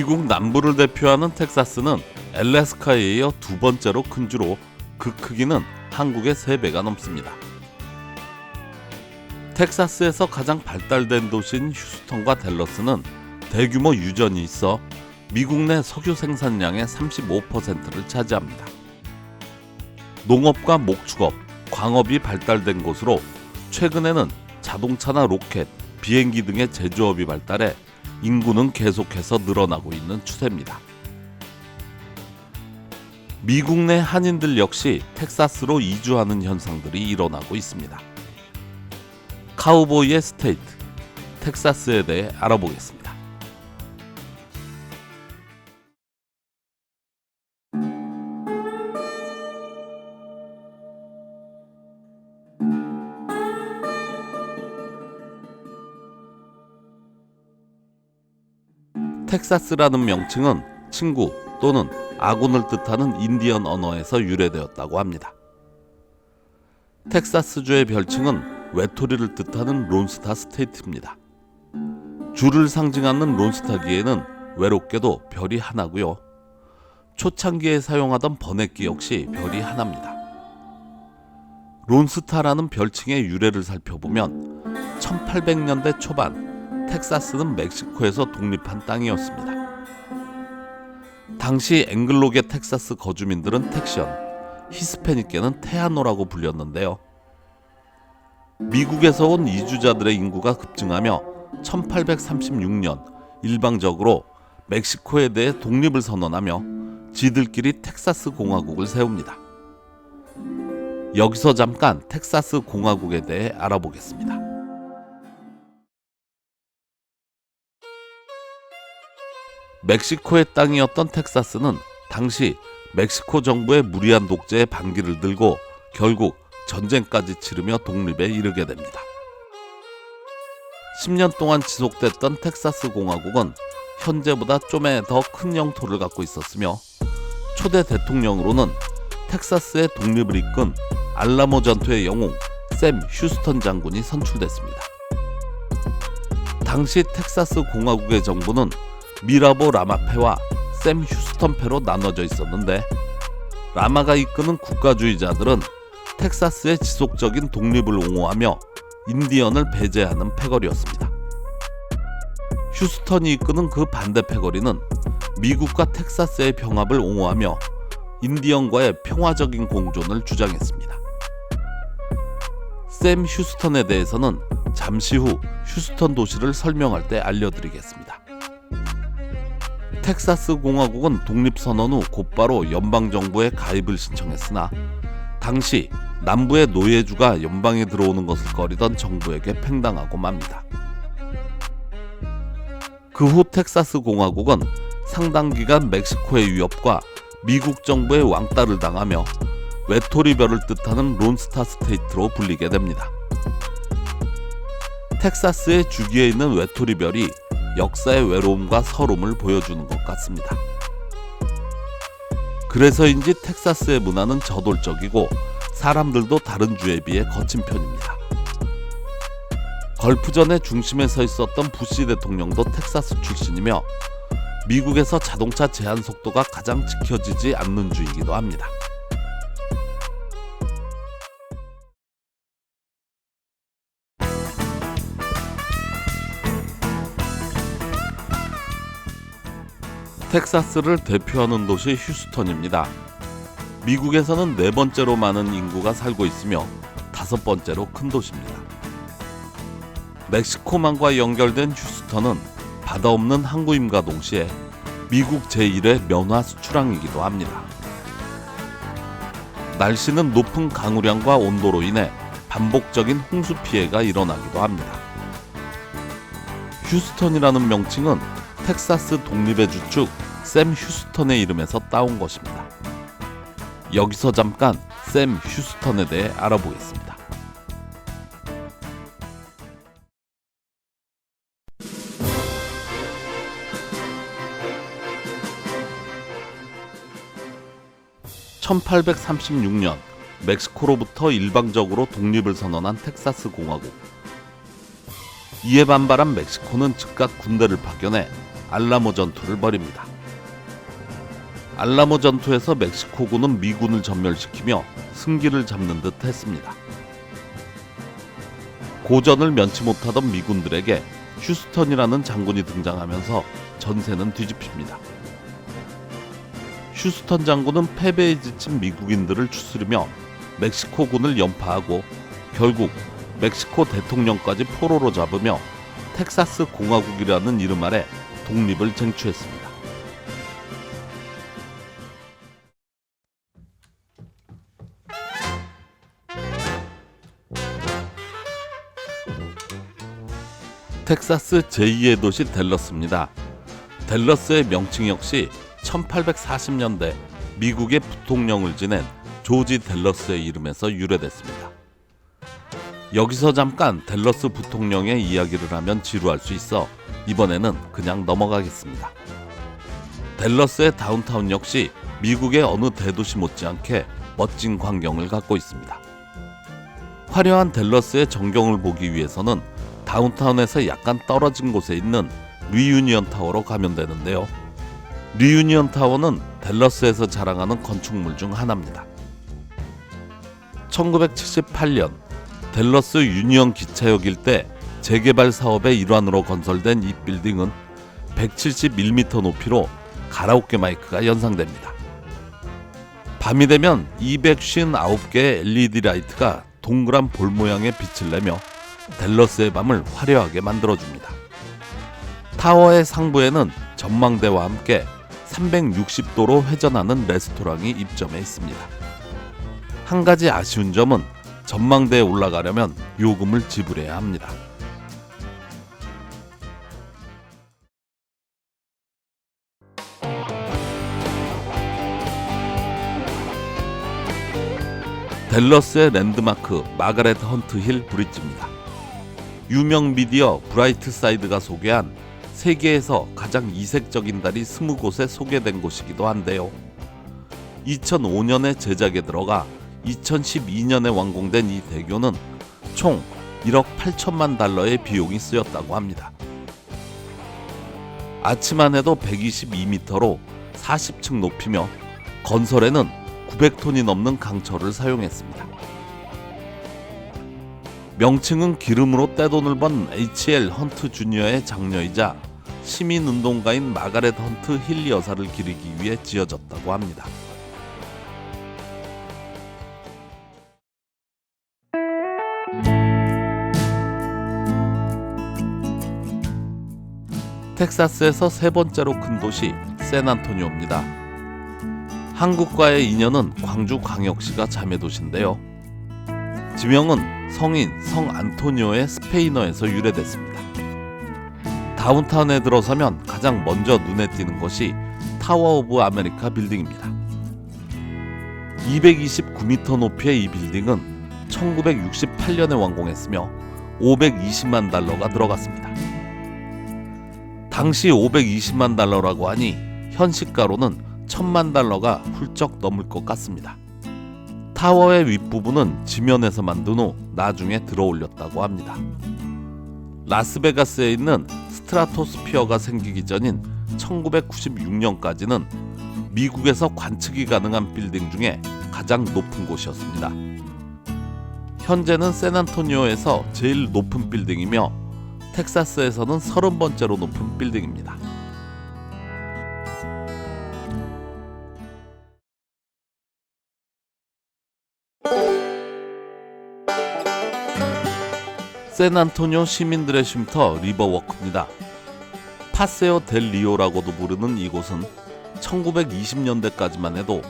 미국 남부를 대표하는 텍사스는 엘래스카에 이어 두 번째로 큰 주로 그 크기는 한국의 3배가 넘습니다. 텍사스에서 가장 발달된 도시인 휴스턴과 댈러스는 대규모 유전이 있어 미국 내 석유 생산량의 35%를 차지합니다. 농업과 목축업, 광업이 발달된 곳으로 최근에는 자동차나 로켓, 비행기 등의 제조업이 발달해 인구는 계속해서 늘어나고 있는 추세입니다. 미국 내 한인들 역시 텍사스로 이주하는 현상들이 일어나고 있습니다. 카우보이의 스테이트, 텍사스에 대해 알아보겠습니다. 텍사스라는 명칭은 친구 또는 아군을 뜻하는 인디언 언어에서 유래되었다고 합니다. 텍사스주의 별칭은 외톨이를 뜻하는 론스타 스테이트입니다. 주를 상징하는 론스타기에는 외롭게도 별이 하나고요. 초창기에 사용하던 번외기 역시 별이 하나입니다. 론스타라는 별칭의 유래를 살펴보면 1800년대 초반 텍사스는 멕시코에서 독립한 땅이었습니다. 당시 앵글로계 텍사스 거주민들은 텍션, 히스패닉계는 테아노라고 불렸는데요. 미국에서 온 이주자들의 인구가 급증하며 1836년 일방적으로 멕시코에 대해 독립을 선언하며 지들끼리 텍사스 공화국을 세웁니다. 여기서 잠깐 텍사스 공화국에 대해 알아보겠습니다. 멕시코의 땅이었던 텍사스는 당시 멕시코 정부의 무리한 독재에 반기를 들고 결국 전쟁까지 치르며 독립에 이르게 됩니다. 10년 동안 지속됐던 텍사스 공화국은 현재보다 좀에 더 큰 영토를 갖고 있었으며 초대 대통령으로는 텍사스의 독립을 이끈 알라모 전투의 영웅 샘 휴스턴 장군이 선출됐습니다. 당시 텍사스 공화국의 정부는 미라보 라마패와 샘 휴스턴패로 나눠져 있었는데 라마가 이끄는 국가주의자들은 텍사스의 지속적인 독립을 옹호하며 인디언을 배제하는 패거리였습니다. 휴스턴이 이끄는 그 반대 패거리는 미국과 텍사스의 평합을 옹호하며 인디언과의 평화적인 공존을 주장했습니다. 샘 휴스턴에 대해서는 잠시 후 휴스턴 도시를 설명할 때 알려드리겠습니다. 텍사스 공화국은 독립 선언 후 곧바로 연방 정부에 가입을 신청했으나 당시 남부의 노예주가 연방에 들어오는 것을 꺼리던 정부에게 팽당하고 맙니다. 그 후 텍사스 공화국은 상당 기간 멕시코의 위협과 미국 정부의 왕따를 당하며 외톨이별을 뜻하는 론스타 스테이트로 불리게 됩니다. 텍사스의 주기에 있는 외톨이별이 역사의 외로움과 서름을 보여주는 것 같습니다. 그래서인지 텍사스의 문화는 저돌적이고 사람들도 다른 주에 비해 거친 편입니다. 걸프전의 중심에 서 있었던 부시 대통령도 텍사스 출신이며 미국에서 자동차 제한 속도가 가장 지켜지지 않는 주이기도 합니다. 텍사스를 대표하는 도시 휴스턴입니다. 미국에서는 네 번째로 많은 인구가 살고 있으며 다섯 번째로 큰 도시입니다. 멕시코만과 연결된 휴스턴은 바다 없는 항구임과 동시에 미국 제1의 면화 수출항이기도 합니다. 날씨는 높은 강우량과 온도로 인해 반복적인 홍수 피해가 일어나기도 합니다. 휴스턴이라는 명칭은 텍사스 독립의 주축 샘 휴스턴의 이름에서 따온 것입니다. 여기서 잠깐 샘 휴스턴에 대해 알아보겠습니다. (1836년) 멕시코로부터 일방적으로 독립을 선언한 텍사스 공화국 이에 반발한 멕시코는 즉각 군대를 파견해 알라모 전투를 벌입니다. 알라모 전투에서 멕시코군은 미군을 전멸시키며 승기를 잡는 듯 했습니다. 고전을 면치 못하던 미군들에게 휴스턴이라는 장군이 등장하면서 전세는 뒤집힙니다. 휴스턴 장군은 패배에 지친 미국인들을 추스르며 멕시코군을 연파하고 결국 멕시코 대통령까지 포로로 잡으며 텍사스 공화국이라는 이름 아래 독립을 쟁취했습니다. 텍사스 제2의 도시 댈러스입니다. 댈러스의 명칭 역시 1840년대 미국의 부통령을 지낸 조지 댈러스의 이름에서 유래됐습니다. 여기서 잠깐 댈러스 부통령의 이야기를 하면 지루할 수 있어 이번에는 그냥 넘어가겠습니다. 댈러스의 다운타운 역시 미국의 어느 대도시 못지않게 멋진 광경을 갖고 있습니다. 화려한 댈러스의 전경을 보기 위해서는 다운타운에서 약간 떨어진 곳에 있는 리유니언 타워로 가면 되는데요. 리유니언 타워는 댈러스에서 자랑하는 건축물 중 하나입니다. 1978년 댈러스 유니언 기차역 일대 재개발 사업의 일환으로 건설된 이 빌딩은 171m 높이로 가라오케 마이크가 연상됩니다. 밤이 되면 259개의 LED 라이트가 동그란 볼 모양의 빛을 내며 댈러스의 밤을 화려하게 만들어줍니다. 타워의 상부에는 전망대와 함께 360도로 회전하는 레스토랑이 입점해 있습니다. 한 가지 아쉬운 점은 전망대에 올라가려면 요금을 지불해야 합니다. 댈러스의 랜드마크 마가렛 헌트 힐 브릿지입니다. 유명 미디어 브라이트 사이드가 소개한 세계에서 가장 이색적인 달이 20곳에 소개된 곳이기도 한데요. 2005년에 제작에 들어가 2012년에 완공된 이 대교는 총 1억 8천만 달러의 비용이 쓰였다고 합니다. 아치만 해도 122m로 40층 높이며 건설에는 900톤이 넘는 강철을 사용했습니다. 명칭은 기름으로 떼돈을 번 H.L. 헌트 주니어의 장녀이자 시민운동가인 마가렛 헌트 힐 여사를 기리기 위해 지어졌다고 합니다. 텍사스에서 세 번째로 큰 도시 샌안토니오입니다. 한국과의 인연은 광주광역시가 자매도시인데요. 지명은 성인 성 안토니오의 스페인어에서 유래됐습니다. 다운타운에 들어서면 가장 먼저 눈에 띄는 것이 타워 오브 아메리카 빌딩입니다. 229m 높이의 이 빌딩은 1968년에 완공했으며 520만 달러가 들어갔습니다. 당시 520만 달러라고 하니 현시가로는 1000만 달러가 훌쩍 넘을 것 같습니다. 타워의 윗부분은 지면에서 만든 후 나중에 들어 올렸다고 합니다. 라스베가스에 있는 스트라토스피어가 생기기 전인 1996년까지는 미국에서 관측이 가능한 빌딩 중에 가장 높은 곳이었습니다. 현재는 샌안토니오에서 제일 높은 빌딩이며 텍사스에서는 30번째로 높은 빌딩입니다. 샌안토니오 시민들의 쉼터 리버워크입니다. 파세오 델 리오라고도 부르는 이곳은 1920년대까지만 해도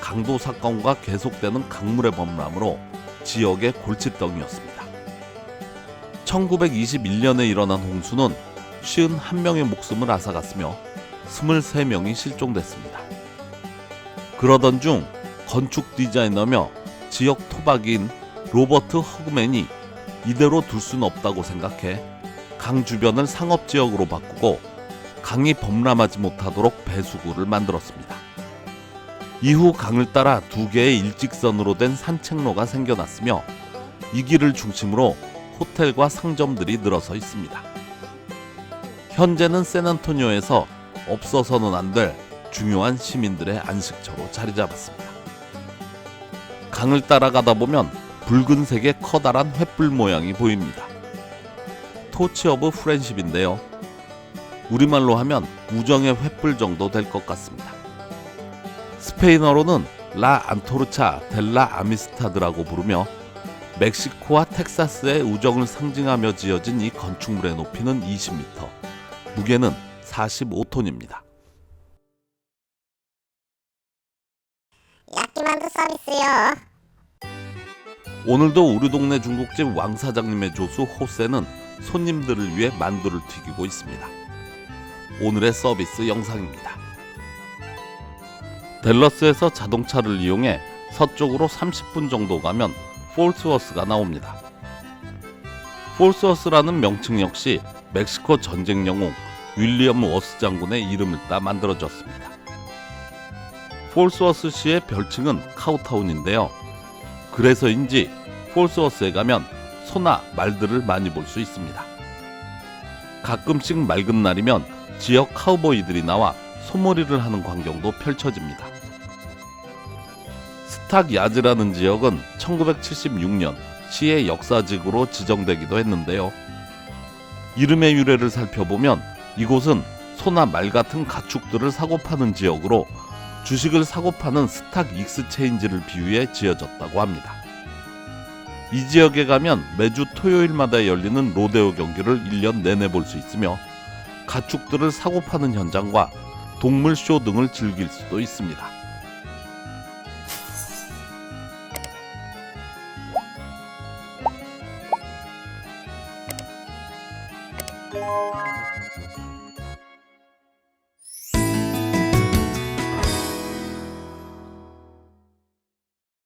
강도 사건과 계속되는 강물의 범람으로 지역의 골칫덩이였습니다. 1921년에 일어난 홍수는 51명의 목숨을 앗아갔으며 23명이 실종됐습니다. 그러던 중 건축 디자이너며 지역 토박이인 로버트 허그맨이 이대로 둘 수는 없다고 생각해 강 주변을 상업지역으로 바꾸고 강이 범람하지 못하도록 배수구를 만들었습니다. 이후 강을 따라 두 개의 일직선으로 된 산책로가 생겨났으며 이 길을 중심으로 호텔과 상점들이 늘어서 있습니다. 현재는 샌안토니오에서 없어서는 안 될 중요한 시민들의 안식처로 자리 잡았습니다. 강을 따라가다 보면 붉은색의 커다란 횃불 모양이 보입니다. 토치 오브 프렌십인데요. 우리말로 하면 우정의 횃불 정도 될 것 같습니다. 스페인어로는 라 안토르차 델라 아미스타드라고 부르며 멕시코와 텍사스의 우정을 상징하며 지어진 이 건축물의 높이는 20m, 무게는 45톤입니다. 야끼만두 서비스요. 오늘도 우리 동네 중국집 왕 사장님의 조수 호세는 손님들을 위해 만두를 튀기고 있습니다. 오늘의 서비스 영상입니다. 델러스에서 자동차를 이용해 서쪽으로 30분 정도 가면 폴스워스가 나옵니다. 폴스워스라는 명칭 역시 멕시코 전쟁 영웅 윌리엄 워스 장군의 이름을 따 만들어졌습니다. 폴스워스 시의 별칭은 카우타운인데요. 그래서인지 폴스워스에 가면 소나 말들을 많이 볼 수 있습니다. 가끔씩 맑은 날이면 지역 카우보이들이 나와 소몰이를 하는 광경도 펼쳐집니다. 스탁 야즈라는 지역은 1976년 시의 역사직으로 지정되기도 했는데요. 이름의 유래를 살펴보면 이곳은 소나 말 같은 가축들을 사고 파는 지역으로 주식을 사고 파는 스탁 익스체인지를 비유해 지어졌다고 합니다. 이 지역에 가면 매주 토요일마다 열리는 로데오 경기를 1년 내내 볼 수 있으며 가축들을 사고 파는 현장과 동물 쇼 등을 즐길 수도 있습니다.